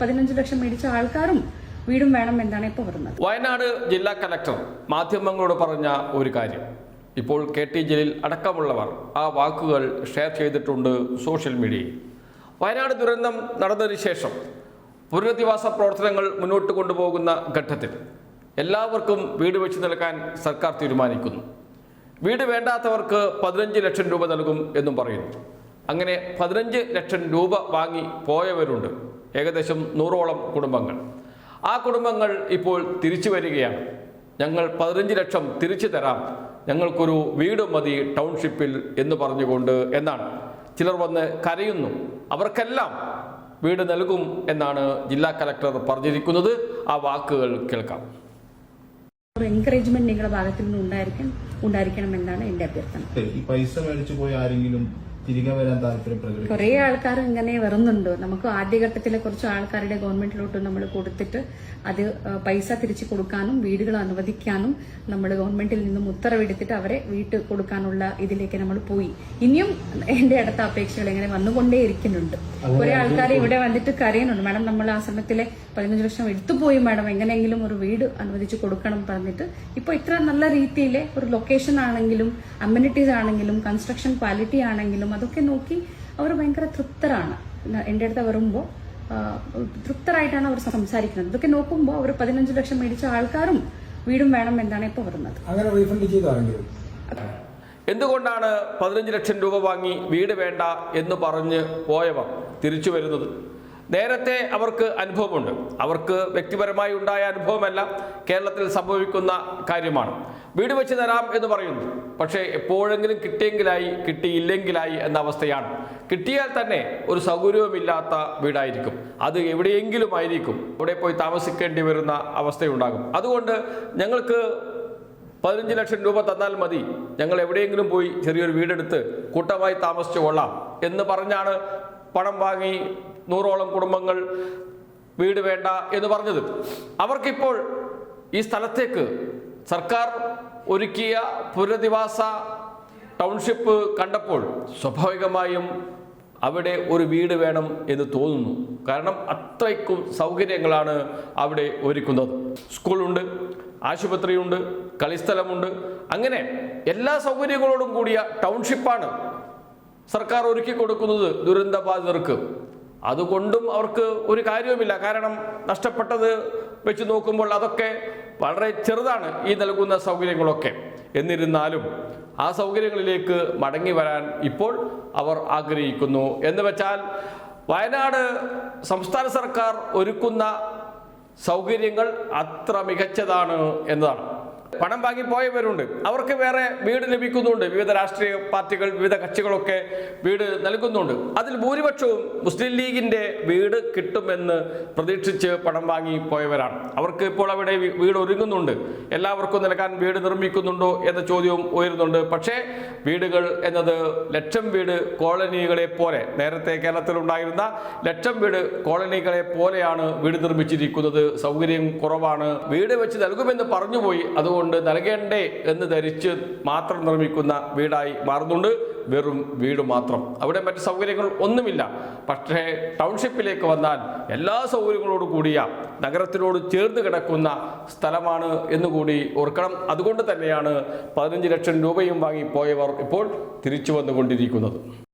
പതിനഞ്ച് ലക്ഷം മേടിച്ച ആൾക്കാരും വീടും വേണം എന്നാണ് ഇപ്പോൾ പറയുന്നത്. വയനാട് ജില്ലാ കലക്ടർ മാധ്യമങ്ങളോട് പറഞ്ഞ ഒരു കാര്യം. ഇപ്പോൾ കെ ടി ജലീൽ അടക്കമുള്ളവർ ആ വാക്കുകൾ ഷെയർ ചെയ്തിട്ടുണ്ട് സോഷ്യൽ മീഡിയയിൽ വയനാട് ദുരന്തം നടന്നതിന് ശേഷം പുനരധിവാസ പ്രവർത്തനങ്ങൾ മുന്നോട്ട് കൊണ്ടുപോകുന്ന ഘട്ടത്തിൽ എല്ലാവർക്കും വീട് വെച്ച് നൽകാൻ സർക്കാർ തീരുമാനിക്കുന്നു. വീട് വേണ്ടാത്തവർക്ക് പതിനഞ്ച് ലക്ഷം രൂപ നൽകും എന്നും പറയുന്നു. അങ്ങനെ പതിനഞ്ച് ലക്ഷം രൂപ വാങ്ങി പോയവരുണ്ട്. ഏകദേശം നൂറോളം കുടുംബങ്ങൾ. ആ കുടുംബങ്ങൾ ഇപ്പോൾ തിരിച്ചു വരികയാണ്. ഞങ്ങൾ പതിനഞ്ച് ലക്ഷം തിരിച്ചു തരാം. ഞങ്ങൾക്കൊരു വീട് മതി ടൗൺഷിപ്പിൽ എന്ന് പറഞ്ഞുകൊണ്ട് എന്നാണ്. ചിലർ വന്ന് കരയുന്നു. അവർക്കെല്ലാം വീട് നൽകും എന്നാണ് ജില്ലാ കലക്ടർ പറഞ്ഞിരിക്കുന്നത്. ആ വാക്കുകൾ കേൾക്കാം. എൻകറേജ്മെന്റ് നിങ്ങളുടെ ഭാഗത്തു നിന്ന് ഉണ്ടായിരിക്കണം ഉണ്ടായിരിക്കണം എന്നാണ് എന്റെ അഭ്യർത്ഥന ഈ പൈസ മേടിച്ചു പോയി ആരെങ്കിലും തിരികെ വരാൻ താല്പര്യം പ്രകടിപ്പിക്കും കുറെ ആൾക്കാർ ഇങ്ങനെ വരുന്നുണ്ട്. നമുക്ക് ആദ്യഘട്ടത്തിലെ കുറച്ച് ആൾക്കാരുടെ ഗവൺമെന്റിലോട്ട് നമ്മൾ കൊടുത്തിട്ട് അത് പൈസ തിരിച്ചു കൊടുക്കാനും വീടുകൾ അനുവദിക്കാനും നമ്മൾ ഗവൺമെന്റിൽ നിന്നും ഉത്തരവെടുത്തിട്ട് അവരെ വീട്ട് കൊടുക്കാനുള്ള ഇതിലേക്ക് നമ്മൾ പോയി. ഇനിയും എന്റെ അടുത്ത അപേക്ഷകൾ ഇങ്ങനെ വന്നുകൊണ്ടേ ഇരിക്കുന്നുണ്ട്. കുറെ ആൾക്കാർ ഇവിടെ വന്നിട്ട് കരയുന്നുണ്ട്. മാഡം നമ്മൾ ആ സമയത്തിലെ പതിനഞ്ച് ലക്ഷം എടുത്തുപോയി മാഡം. എങ്ങനെയെങ്കിലും ഒരു വീട് അനുവദിച്ചു കൊടുക്കണം പറഞ്ഞിട്ട്. ഇപ്പൊ ഇത്ര നല്ല രീതിയിലെ ഒരു ലൊക്കേഷൻ ആണെങ്കിലും അമ്യൂണിറ്റീസ് ആണെങ്കിലും കൺസ്ട്രക്ഷൻ ക്വാളിറ്റി ആണെങ്കിലും അതൊക്കെ നോക്കി അവർ ഭയങ്കര തൃപ്തരാണ്. എന്റെ അടുത്ത് വരുമ്പോൾ തൃപ്തരായിട്ടാണ് അവർ സംസാരിക്കുന്നത്. ഇതൊക്കെ നോക്കുമ്പോൾ അവർ പതിനഞ്ച് ലക്ഷം മേടിച്ച ആൾക്കാരും വീടും വേണം എന്നാണ് ഇപ്പോൾ വരുന്നത്. അങ്ങനെ റീഫണ്ട് ചെയ്താണെങ്കിലും? എന്തുകൊണ്ടാണ് പതിനഞ്ച് ലക്ഷം രൂപ വാങ്ങി വീട് വേണ്ട എന്ന് പറഞ്ഞ് പോയവർ തിരിച്ചു വരുന്നത്? നേരത്തെ അവർക്ക് അനുഭവമുണ്ട്. അവർക്ക് വ്യക്തിപരമായി ഉണ്ടായ അനുഭവമല്ല കേരളത്തിൽ സംഭവിക്കുന്ന കാര്യമാണ്. വീട് വെച്ച് തരാം എന്ന് പറയുന്നു. പക്ഷേ എപ്പോഴെങ്കിലും കിട്ടിയെങ്കിലായി കിട്ടിയില്ലെങ്കിലായി എന്ന അവസ്ഥയാണ്. കിട്ടിയാൽ തന്നെ ഒരു സൗകര്യവുമില്ലാത്ത വീടായിരിക്കും. അത് എവിടെയെങ്കിലും ആയിരിക്കും. അവിടെ പോയി താമസിക്കേണ്ടി വരുന്ന അവസ്ഥയുണ്ടാകും. അതുകൊണ്ട് ഞങ്ങൾക്ക് പതിനഞ്ച് ലക്ഷം രൂപ തന്നാൽ മതി. ഞങ്ങൾ എവിടെയെങ്കിലും പോയി ചെറിയൊരു വീടെടുത്ത് കൂട്ടമായി താമസിച്ചു കൊള്ളാം എന്ന് പറഞ്ഞാണ് പണം വാങ്ങി നൂറോളം കുടുംബങ്ങൾ വീട് വേണ്ട എന്ന് പറഞ്ഞത്. അവർക്കിപ്പോൾ ഈ സ്ഥലത്തേക്ക് സർക്കാർ ഒരുക്കിയ പുനരധിവാസ ടൗൺഷിപ്പ് കണ്ടപ്പോൾ സ്വാഭാവികമായും അവിടെ ഒരു വീട് വേണം എന്ന് തോന്നുന്നു. കാരണം അത്രയ്ക്കും സൗകര്യങ്ങളാണ് അവിടെ ഒരുക്കുന്നത്. സ്കൂളുണ്ട് ആശുപത്രിയുണ്ട് കളിസ്ഥലമുണ്ട്. അങ്ങനെ എല്ലാ സൗകര്യങ്ങളോടും കൂടിയ ടൗൺഷിപ്പാണ് സർക്കാർ ഒരുക്കി കൊടുക്കുന്നത് ദുരന്തബാധിതർക്ക്. അതുകൊണ്ടും അവർക്ക് ഒരു കാര്യവുമില്ല. കാരണം നഷ്ടപ്പെട്ടത് വെച്ച് നോക്കുമ്പോൾ അതൊക്കെ വളരെ ചെറുതാണ് ഈ നൽകുന്ന സൗകര്യങ്ങളൊക്കെ. എന്നിരുന്നാലും ആ സൗകര്യങ്ങളിലേക്ക് മടങ്ങി വരാൻ ഇപ്പോൾ അവർ ആഗ്രഹിക്കുന്നു. എന്ന് വെച്ചാൽ വയനാട് സംസ്ഥാന സർക്കാർ ഒരുക്കുന്ന സൗകര്യങ്ങൾ അത്ര മികച്ചതാണ് എന്നതാണ്. പണം വാങ്ങി പോയവരുണ്ട്. അവർക്ക് വേറെ വീട് ലഭിക്കുന്നുണ്ട്. വിവിധ രാഷ്ട്രീയ പാർട്ടികൾ വിവിധ കക്ഷികളൊക്കെ വീട് നൽകുന്നുണ്ട്. അതിൽ ഭൂരിപക്ഷവും മുസ്ലിം ലീഗിന്റെ വീട് കിട്ടുമെന്ന് പ്രതീക്ഷിച്ച് പണം വാങ്ങി പോയവരാണ്. അവർക്ക് ഇപ്പോൾ അവിടെ വീട് ഒരുങ്ങുന്നുണ്ട്. എല്ലാവർക്കും നൽകാൻ വീട് നിർമ്മിക്കുന്നുണ്ടോ എന്ന ചോദ്യവും ഉയരുന്നുണ്ട്. പക്ഷേ വീടുകൾ എന്നത് ലക്ഷം വീട് കോളനികളെ പോലെ നേരത്തെ കേരളത്തിലുണ്ടായിരുന്ന ലക്ഷം വീട് കോളനികളെ പോലെയാണ് വീട് നിർമ്മിച്ചിരിക്കുന്നത്. സൗകര്യം കുറവാണ്. വീട് വെച്ച് നൽകുമെന്ന് പറഞ്ഞുപോയി. അതുകൊണ്ട് നൽകേണ്ടേ എന്ന് ധരിച്ച് മാത്രം നിർമ്മിക്കുന്ന വീടായി മാറുന്നുണ്ട്. വെറും വീട് മാത്രം. അവിടെ മറ്റ് സൗകര്യങ്ങൾ ഒന്നുമില്ല. പക്ഷേ ടൗൺഷിപ്പിലേക്ക് വന്നാൽ എല്ലാ സൗകര്യങ്ങളോട് കൂടിയ നഗരത്തിനോട് ചേർന്ന് കിടക്കുന്ന സ്ഥലമാണ് എന്നുകൂടി ഓർക്കണം. അതുകൊണ്ട് തന്നെയാണ് പതിനഞ്ച് ലക്ഷം രൂപയും വാങ്ങി പോയവർ ഇപ്പോൾ തിരിച്ചു വന്നുകൊണ്ടിരിക്കുന്നത്.